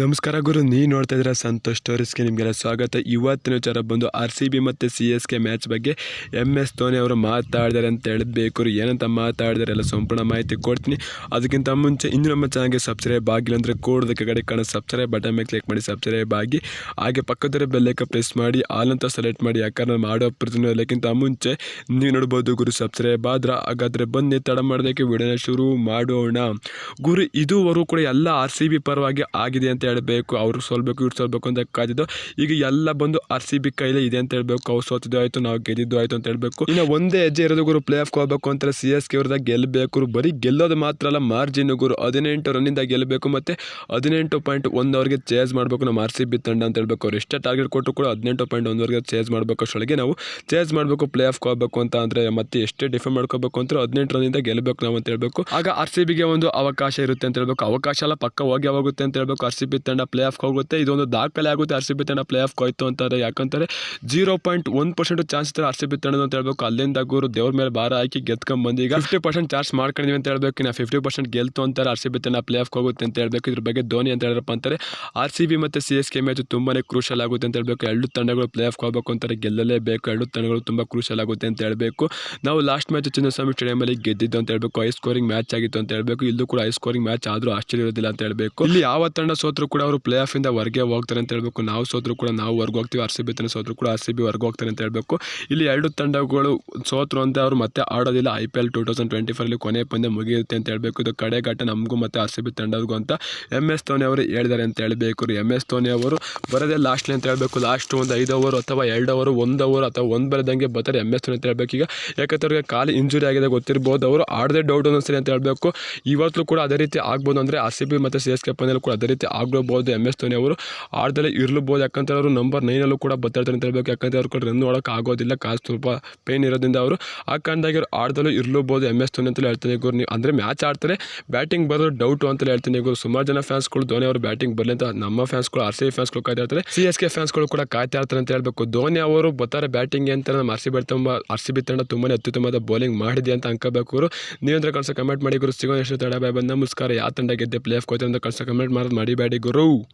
ನಮಸ್ಕಾರ ಗುರು ನೀ ನೋಡ್ತಾ ಇದ್ದೀರಾ ಸಂತೋಷ್ ಸ್ಟೋರೀಸ್ಗೆ ನಿಮಗೆಲ್ಲ ಸ್ವಾಗತ. ಇವತ್ತಿನ ವಿಚಾರ ಬಂದು ಆರ್ ಸಿ ಬಿ ಮತ್ತು ಸಿ ಎಸ್ ಕೆ ಮ್ಯಾಚ್ ಬಗ್ಗೆ ಎಂ ಎಸ್ ಧೋನಿ ಅವರು ಮಾತಾಡಿದ್ದಾರೆ ಅಂತ ಹೇಳಬೇಕು ಏನಂತ ಮಾತಾಡಿದಾರೆ ಎಲ್ಲ ಸಂಪೂರ್ಣ ಮಾಹಿತಿ ಕೊಡ್ತೀನಿ. ಅದಕ್ಕಿಂತ ಮುಂಚೆ ಇನ್ನು ನಮ್ಮ ಚಾನಲ್ಗೆ ಸಬ್ಸ್ಕ್ರೈಬ್ ಆಗಿಲ್ಲ ಅಂದರೆ ಕೋಡೋದಕ್ಕೆ ಕಡೆ ಕಾಣೋ ಸಬ್ಸ್ಕ್ರೈಬ್ ಬಟನ್ ಮೇಲೆ ಕ್ಲಿಕ್ ಮಾಡಿ ಸಬ್ಸ್ಕ್ರೈಬ್ ಆಗಿ. ಹಾಗೆ ಪಕ್ಕದವರ ಬೆಲ್ಲೈಕ ಪ್ರೆಸ್ ಮಾಡಿ ಆಲ್ ಅಂತ ಸೆಲೆಕ್ಟ್ ಮಾಡಿ. ಯಾಕಂದ್ರೆ ಮಾಡೋ ಪ್ರತಿಯೊಂದು ಎಲ್ಲಕ್ಕಿಂತ ಮುಂಚೆ ನೀವು ನೋಡ್ಬೋದು ಗುರು ಸಬ್ಸ್ಕ್ರೈಬ್ ಆದ್ರೆ ಹಾಗಾದರೆ ಬನ್ನಿ, ತಡ ಮಾಡೋದಕ್ಕೆ ವಿಡಿಯೋನ ಶುರು ಮಾಡೋಣ. ಗುರು, ಇದುವರೆಗೂ ಕೂಡ ಎಲ್ಲ ಆರ್ ಸಿ ಬಿ ಪರವಾಗಿ ಆಗಿದೆ ಅಂತ ಹೇಳಬೇಕು, ಅವ್ರಿಗೆ ಸೋಲ್ಬೇಕು, ಇವ್ರು ಸೋಲ್ಬೇಕು ಅಂತ ಕಾದಿದ್ದು ಈಗ ಎಲ್ಲ ಬಂದು ಆರ್ ಸಿ ಬಿ ಕೈಲೇ ಇದೆ ಅಂತ ಹೇಳಬೇಕು, ಅವ್ರು ಸೋತಿದ್ದು ಆಯಿತು, ನಾವು ಗೆದ್ದಿದ್ದು ಆಯಿತು ಅಂತ ಹೇಳಬೇಕು. ಇನ್ನು ಒಂದೇ ಹೆಜ್ಜೆ ಇರೋದು ಗುರು ಪ್ಲೇ ಆಫ್ ಹೋಗ್ಬೇಕು ಅಂತ ಸಿ ಎಸ್ ಕೆ ಅವ್ರದಾಗ ಗೆಲ್ಲಬೇಕು ಬರೀ ಗೆಲ್ಲೋದು ಮಾತ್ರ ಅಲ್ಲ, ಮಾರ್ಜಿನ್ ಗುರು ಹದಿನೆಂಟು ರನ್ನಿಂದ ಗೆಲ್ಲಬೇಕು ಮತ್ತು ಹದಿನೆಂಟು ಪಾಯಿಂಟ್ ಒಂದು ಅವ್ರಿಗೆ ಚೇಸ್ ಮಾಡಬೇಕು ನಮ್ಮ ಆರ್ ಸಿ ಬಿ ತಂಡ ಅಂತ ಹೇಳ್ಬೇಕು. ಅವ್ರು ಎಷ್ಟೇ ಟಾರ್ಗೆಟ್ ಕೊಟ್ಟರು ಕೂಡ ಹದಿನೆಂಟು ಪಾಯಿಂಟ್ ಒಂದವರೆಗೆ ಚೇಸ್ ಮಾಡಬೇಕು ಅಷ್ಟೊಳಗೆ ನಾವು ಚೇಸ್ ಮಾಡಬೇಕು ಪ್ಲೇ ಆಫ್ ಹೋಗ್ಬೇಕು ಅಂತ ಅಂದರೆ ಮತ್ತೆ ಎಷ್ಟೇ ಡಿಫೆಂಡ್ ಮಾಡ್ಕೋಬೇಕು ಅಂತ ಹದಿನೆಂಟು ರನ್ನಿಂದ ಗೆಲ್ಲಬೇಕು ನಾವು ಅಂತ ಹೇಳಬೇಕು. ಆಗ ಆರ್ ಸಿ ಬಿಗೆ ಒಂದು ಅವಕಾಶ ಇರುತ್ತೆ ಅಂತ ಹೇಳ್ಬೇಕು. ಅವಕಾಶ ಎಲ್ಲ ಪಕ್ಕ ಹೋಗಿ ಹೋಗುತ್ತೆ ಅಂತ ಹೇಳ್ಬೇಕು. ಆರ್ ಬಿ ತಂಡ ಪ್ಲೇ ಆಫ್ ಹೋಗುತ್ತೆ. ಇದೊಂದು ದಾಖಲೆ ಆಗುತ್ತೆ. ಆರ್ ಸಿ ಬಿ ತಂಡ ಪ್ಲೇ ಆಫ್ ಹೋಯ್ತು ಅಂತಾರೆ. ಯಾಕಂತಾರೆ zero point one percent chance ಇದ್ದಾರೆ ಆರ್ ಸಿ ಬಿ ತಂಡದ ಅಂತ ಹೇಳ್ಬೇಕು. ಅಲ್ಲಿಂದ ಗುರು ದೇವ್ರ ಮೇಲೆ ಭಾರ ಹಾಕಿ ಗೆದ್ಕೊಂಡ್ ಬಂದಿ ಈಗ ಫಿಫ್ಟಿ ಪರ್ಸೆಂಟ್ ಚಾರ್ಜ್ ಮಾಡ್ಕೊಂಡಿವಿ ಅಂತ ಹೇಳ್ಬೇಕು. ನಾ ಫಿಫ್ಟಿ ಪರ್ಸೆಂಟ್ ಗೆಲ್ತು ಅಂತಾರೆ. ಆರ್ ಸಿ ಬಿ ತಂಡ ಪ್ಲೇ ಆಫ್ ಹೋಗುತ್ತೆ ಅಂತ ಹೇಳ್ಬೇಕು. ಇದ್ರ ಬಗ್ಗೆ ಧೋನಿ ಅಂತ ಹೇಳಿದ್ರಪ್ಪ ಅಂತಾರೆ. ಆರ್ ಸಿ ಬಿ ಮತ್ತು ಸಿ ಎಸ್ ಕೆ ಮ್ಯಾಚ್ ತುಂಬಾನೇ ಕ್ರೂಷಲ್ ಆಗುತ್ತೆ ಅಂತ ಹೇಳ್ಬೇಕು. ಎರಡು ತಂಡಗಳು ಪ್ಲೇ ಆಫ್ ಹೋಗ್ಬೇಕು ಅಂತಾರೆ. ಗೆಲ್ಲಲೇಬೇಕು. ಎರಡು ತಂಡಗಳು ತುಂಬ ಕ್ರೂಷಲ್ ಆಗುತ್ತೆ ಅಂತ ಹೇಳ್ಬೇಕು. ನಾವು ಲಾಸ್ಟ್ ಮ್ಯಾಚ್ ಚಿನ್ನಸ್ವಾಮಿ ಸ್ಟೇಡಿಯಮಲ್ಲಿ ಗೆದ್ದಿದ್ದು ಅಂತ ಹೇಳ್ಬೇಕು. ಹೈ ಸ್ಕೋರಿಂಗ್ ಮ್ಯಾಚ್ ಆಗಿತ್ತು ಅಂತ ಹೇಳ್ಬೇಕು. ಇಲ್ಲೂ ಕೂಡ ಹೈ ಸ್ಕೋರಿಂಗ್ ಮ್ಯಾಚ್ ಆದರೂ ಆಶ್ಚರ್ಯ ಇರೋದಿಲ್ಲ ಅಂತ ಹೇಳ್ಬೇಕು. ಇಲ್ಲಿ ಯಾವ ತಂಡ ಸೋತ್ರು ಕೂಡ ಅವರು ಪ್ಲೇ ಇಂದ ಹೊರಗೆ ಹೋಗ್ತಾರೆ ಅಂತ ಹೇಳ್ಬೇಕು. ನಾವು ಸೋತ್ರ ಕೂಡ ನಾವು ಹೊರಗೆ ಹೋಗ್ತೀವಿ. ಆರ್ ಸಿ ಬಿ ತನ ಸೋತ್ರು ಕೂಡ ಆರ್ ಸಿ ಬಿ ಹೊರಗೆ ಹೋಗ್ತಾರೆ ಅಂತ ಹೇಳ್ಬೇಕು. ಇಲ್ಲಿ ಎರಡು ತಂಡಗಳು ಸೋತರು ಅಂತ ಅವರು ಮತ್ತೆ ಆಡೋದಿಲ್ಲ. I P L two thousand twenty ಫೈವಲ್ಲಿ ಕೊನೆ ಪಂದ್ಯ ಮುಗಿಯುತ್ತೆ ಅಂತ ಹೇಳ್ಬೇಕು. ಇದು ಕಡೆಘಟ್ಟ ನಮಗೂ ಮತ್ತು ಆರ್ ಸಿ ಬಿ ತಂಡಗೂ ಅಂತ ಎಂ ಎಸ್ ಧೋನಿ ಅವರು ಹೇಳಿದ್ದಾರೆ ಅಂತ ಹೇಳಬೇಕು ಎಂ ಎಸ್ ಧೋನಿ ಅವರು ಬರೋದೇ ಲಾಸ್ಟ್ಲಿ ಅಂತ ಹೇಳಬೇಕು. ಲಾಸ್ಟ್ ಒಂದು ಐದು ಓವರ್ ಅಥವಾ ಎರಡು ಓವರ್ ಒಂದು ಓವರ್ ಅಥವಾ ಒಂದು ಬರದಂಗೆ ಬರ್ತಾರೆ ಎಂ ಎಸ್ ಧೋನಿ ಅಂತ ಹೇಳ್ಬೇಕು. ಈಗ ಯಾಕಂದ್ರೆ ಅವ್ರಿಗೆ ಕಾಲು ಇಂಜುರಿ ಆಗಿದೆ ಗೊತ್ತಿರ್ಬೋದು. ಅವರು ಆಡದೆ ಡೌಟ್ ಒಂದೊಂದ್ಸರಿ ಅಂತ ಹೇಳಬೇಕು. ಇವತ್ತು ಕೂಡ ಅದೇ ರೀತಿ ಆಗ್ಬೋದು ಅಂದರೆ ಆರ್ ಸಿ ಬಿ ಮತ್ತು ಸಿ ಎಸ್ ಕೆ ಪಂದ್ಯದಲ್ಲಿ ಕೂಡ ಅದೇ ರೀತಿ ಆಗ್ಬೋದು ಎಂ ಎಸ್ ಧೋನಿ ಅವರು. ಆಡದಲ್ಲೇ ಇರಲೂಬಹುದು ಯಾಕಂದ್ರೆ ಅವರು ನಂಬರ್ ನೈನಲ್ಲೂ ಕೂಡ ಬರ್ತಾಯಿರ್ತಾರೆ ಅಂತ ಹೇಳ್ಬೇಕು. ಯಾಕಂದರೆ ಅವ್ರ ಕೂಡ ರನ್ ನೋಡೋಕೆ ಆಗೋದಿಲ್ಲ. ಕಾಲು ಸ್ವಲ್ಪ ಪೇನ್ ಇರೋದ್ರಿಂದ ಅವರು. ಆ ಕಾರಣದಾಗಿ ಅವ್ರು ಆಡದಲ್ಲೂ ಇರಲೂಬಹುದು ಎಂ ಎಸ್ ಧೋನಿ ಅಂತಲೇ ಹೇಳ್ತೀನಿ ಗುರು ನೀವು ಅಂದರೆ ಮ್ಯಾಚ್ ಆಡ್ತಾರೆ. ಬ್ಯಾಟಿಂಗ್ ಬರೋದು ಡೌಟು ಅಂತಲೇ ಹೇಳ್ತೀನಿ ಗುರು ಸುಮಾರು ಜನ ಫ್ಯಾನ್ಸ್ಗಳು ಧೋನಿ ಅವರು ಬ್ಯಾಟಿಂಗ್ ಬರಲಿ ಅಂತ ನಮ್ಮ ಫ್ಯಾನ್ಸ್ಗಳು ಆರ್ ಸಿ ಫ್ಯಾನ್ಸ್ಗಳು ಕಾಯ್ತಾ ಇರ್ತಾರೆ. ಸಿ ಎಸ್ ಕೆ ಫ್ಯಾನ್ಸ್ಗಳು ಕೂಡ ಕಾಯ್ತಾ ಇರ್ತಾರೆ ಅಂತ ಹೇಳ್ಬೇಕು. ಧೋನಿ ಅವರು ಬರ್ತಾರೆ ಬ್ಯಾಟಿಂಗ್ ಅಂತ ನಮ್ಮ ಆರ್ ಸಿ ಬಿ ತುಂಬ ಆರ್ ಸಿ ಬಿ ತಂಡ ತುಂಬಾ ಅತ್ಯುತ್ತಮವಾದ ಬೌಲಿಂಗ್ ಮಾಡಿದೆ ಅಂತ ಅನ್ಕೋಬೇಕು ಗುರು ನೀವಂದ್ರೆ ಕಳ್ಸೋ ಕಮೆಂಟ್ ಮಾಡಿ ಗುರು ಸಿಗೋ ಎಷ್ಟು ತಡ ಬಾಯ್ ಬಂದ ನಮಸ್ಕಾರ. ಯಾವ ತಂಡ ಗೆದ್ದೆ? ಪ್ಲೇ ಆಫ್ ಕೋಚ್ ಅಂತ ಕಳ್ಸೋ ಕಮೆಂಟ್ ಮಾಡೋದು ಮಡಿಬೇಡಿ ಗುರು